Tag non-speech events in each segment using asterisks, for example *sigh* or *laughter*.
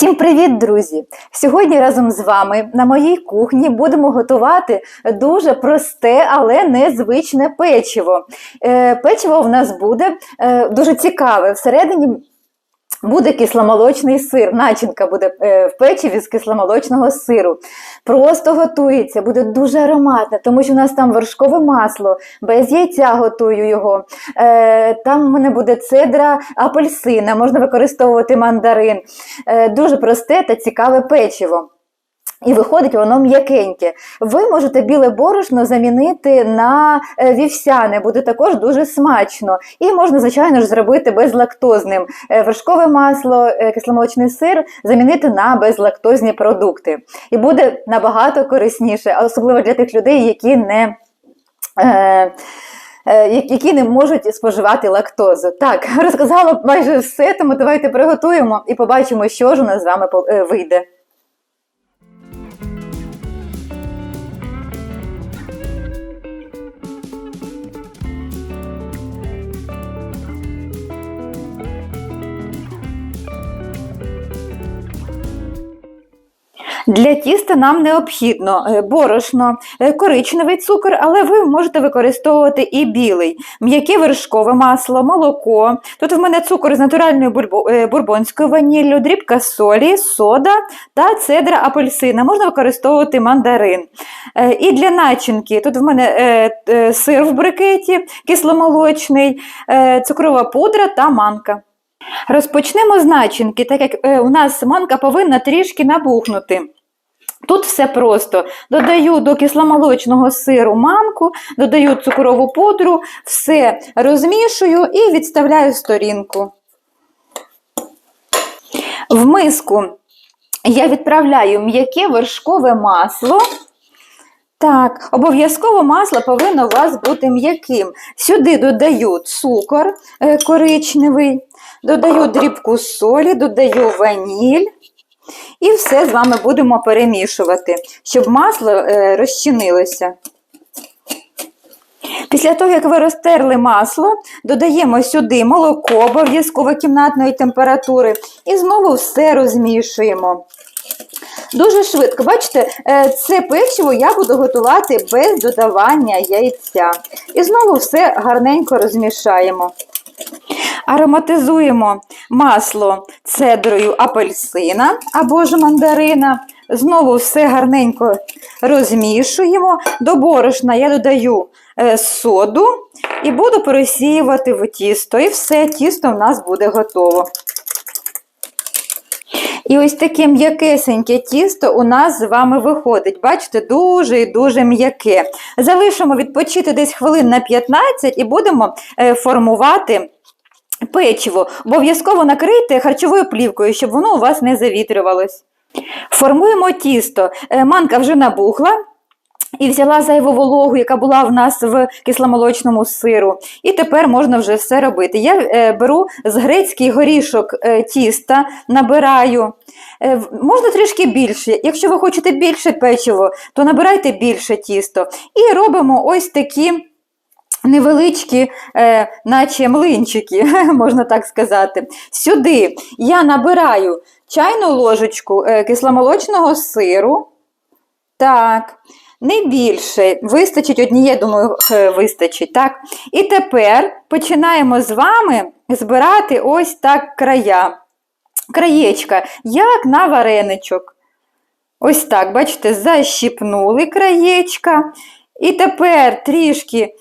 Всім привіт, друзі! Сьогодні разом з вами на моїй кухні будемо готувати дуже просте, але незвичне печиво. Е, Печиво в нас буде е, дуже цікаве. Всередині буде кисломолочний сир. Начинка буде е, в печиві з кисломолочного сиру. Просто готується, буде дуже ароматне, тому що у нас там вершкове масло, без яйця готую його. Е, Там в мене буде цедра апельсина, можна використовувати мандарин. Е, Дуже просте та цікаве печиво. І виходить воно м'якеньке. Ви можете біле борошно замінити на е, вівсяне, буде також дуже смачно. І можна, звичайно ж, зробити безлактозним. Е, Вершкове масло, е, кисломолочний сир замінити на безлактозні продукти. І буде набагато корисніше, особливо для тих людей, які не. Е, які не можуть споживати лактозу. Так, *laughs* розказала майже все, тому давайте приготуємо і побачимо, що ж у нас з вами вийде. Для тіста нам необхідно е, борошно, е, коричневий цукор, але ви можете використовувати і білий, м'яке вершкове масло, молоко. Тут в мене цукор з натуральною е, бурбонською ваніллю, дрібка солі, сода та цедра апельсина. Можна використовувати мандарин. І для начинки тут в мене сир в брикеті, кисломолочний, цукрова пудра та манка. Розпочнемо з начинки, так як у нас манка повинна трішки набухнути. Тут все просто. Додаю до кисломолочного сиру манку, додаю цукрову пудру, все розмішую і відставляю сторінку. В миску я відправляю м'яке вершкове масло. Так, обов'язково масло повинно у вас бути м'яким. Сюди додаю цукор е, коричневий, додаю дрібку солі, додаю ваніль. І все з вами будемо перемішувати, щоб масло е, розчинилося. Після того, як ви розтерли масло, додаємо сюди молоко обов'язково кімнатної температури і знову все розмішуємо. Дуже швидко. Бачите, е, це печиво я буду готувати без додавання яйця. І знову все гарненько розмішаємо. Ароматизуємо масло цедрою апельсина або ж мандарина. Знову все гарненько розмішуємо. До борошна я додаю е, соду і буду пересіювати в тісто. І все, тісто в нас буде готово. І ось таке м'якесеньке тісто у нас з вами виходить. Бачите, дуже і дуже м'яке. Залишимо відпочити десь хвилин на 15 і будемо е, формувати. Печиво обов'язково накрийте харчовою плівкою, щоб воно у вас не завітрювалось. Формуємо тісто. Е, Манка вже набухла. І взяла зайву вологу, яка була в нас в кисломолочному сиру. І тепер можна вже все робити. Я е, беру з грецький горішок е, тіста, набираю. Можна трішки більше. Якщо ви хочете більше печиво, то набирайте більше тісто. І робимо ось такі невеличкі, е, наче млинчики, *laughs* можна так сказати. Сюди я набираю чайну ложечку е, кисломолочного сиру. Так, не більше. Вистачить однієї, думаю, е, вистачить. Так. І тепер починаємо з вами збирати ось так края. Краєчка, як на вареничок. Ось так, бачите, защіпнули краєчка. І тепер трішки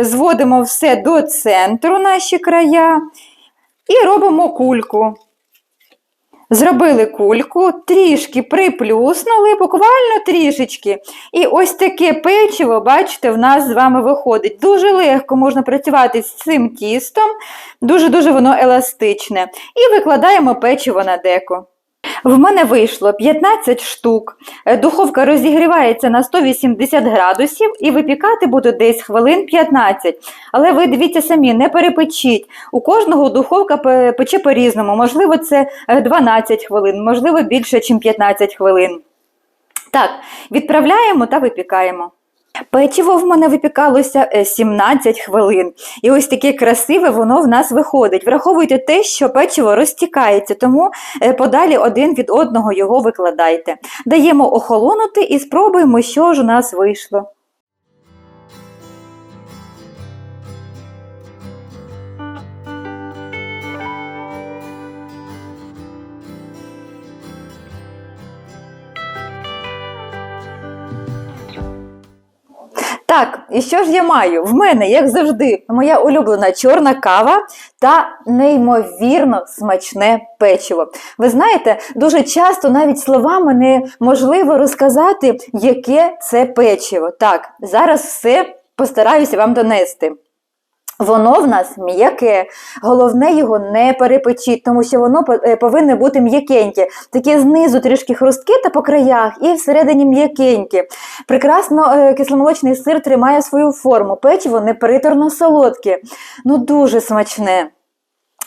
зводимо все до центру наші края і робимо кульку. Зробили кульку, трішки приплюснули, буквально трішечки. І ось таке печиво, бачите, в нас з вами виходить. Дуже легко можна працювати з цим тістом, дуже-дуже воно еластичне. І викладаємо печиво на деко. В мене вийшло 15 штук. Е, Духовка розігрівається на 180 градусів і випікати буде десь хвилин 15. Але ви дивіться самі, не перепечіть. У кожного духовка пече по-різному. Можливо, це е, 12 хвилин, можливо, більше, ніж 15 хвилин. Так, відправляємо та випікаємо. Печиво в мене випікалося е, 17 хвилин. І ось таке красиве воно в нас виходить. Враховуйте те, що печиво розтікається, тому е, подалі один від одного його викладайте. Даємо охолонути і спробуємо, що ж у нас вийшло. І що ж я маю? В мене, як завжди, моя улюблена чорна кава та неймовірно смачне печиво. Ви знаєте, дуже часто навіть словами неможливо розказати, яке це печиво. Так, зараз все постараюся вам донести. Воно в нас м'яке, головне його не перепечіть, тому що воно е, повинно бути м'якеньке. Таке знизу трішки хрустке та по краях, і всередині м'якеньке. Прекрасно е, кисломолочний сир тримає свою форму. Печиво не приторно солодке, ну дуже смачне.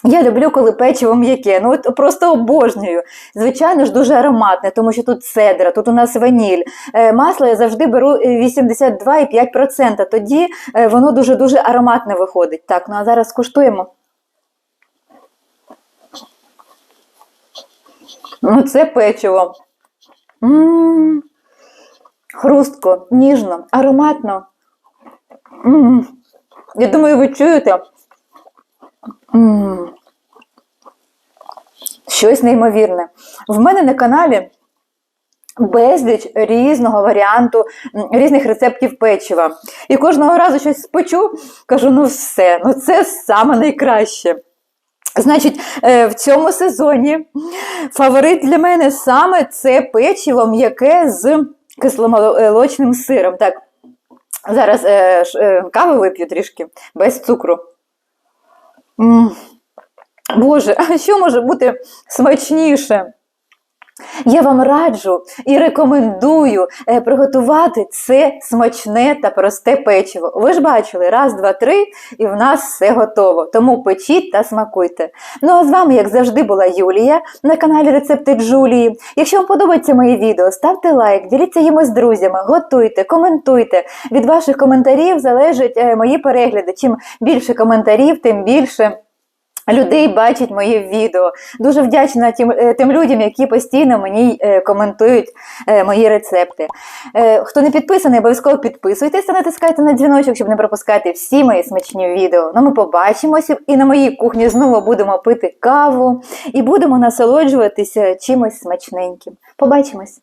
Я люблю, коли печиво м'яке, ну от просто обожнюю. Звичайно ж, дуже ароматне, тому що тут цедра, тут у нас ваніль. Е, Масло я завжди беру е, 82,5%, тоді е, воно дуже-дуже ароматне виходить. Так, ну а зараз скуштуємо. Ну, це печиво. М, Хрустко, ніжно, ароматно. М. Я думаю, ви чуєте. Щось неймовірне. В мене на каналі безліч різного варіанту, різних рецептів печива. І кожного разу щось спечу, кажу, ну все, ну це саме найкраще. Значить, е, в цьому сезоні фаворит для мене саме це печиво м'яке з кисломолочним сиром. Так, зараз е, е, кави вип'ю трішки без цукру. Боже, *laughs* а що може бути смачніше? Я вам раджу і рекомендую е, приготувати це смачне та просте печиво. Ви ж бачили, раз, два, три, і в нас все готово. Тому печіть та смакуйте. Ну а з вами, як завжди, була Юлія на каналі Рецепти Джулії. Якщо вам подобається моє відео, ставте лайк, діліться їм з друзями, готуйте, коментуйте. Від ваших коментарів залежать е, мої перегляди. Чим більше коментарів, тим більше. Людей бачать моє відео. Дуже вдячна тим, е, тим людям, які постійно мені е, коментують е, мої рецепти. Хто не підписаний, обов'язково підписуйтесь та натискайте на дзвіночок, щоб не пропускати всі мої смачні відео. Ну, ми побачимося і на моїй кухні знову будемо пити каву і будемо насолоджуватися чимось смачненьким. Побачимось!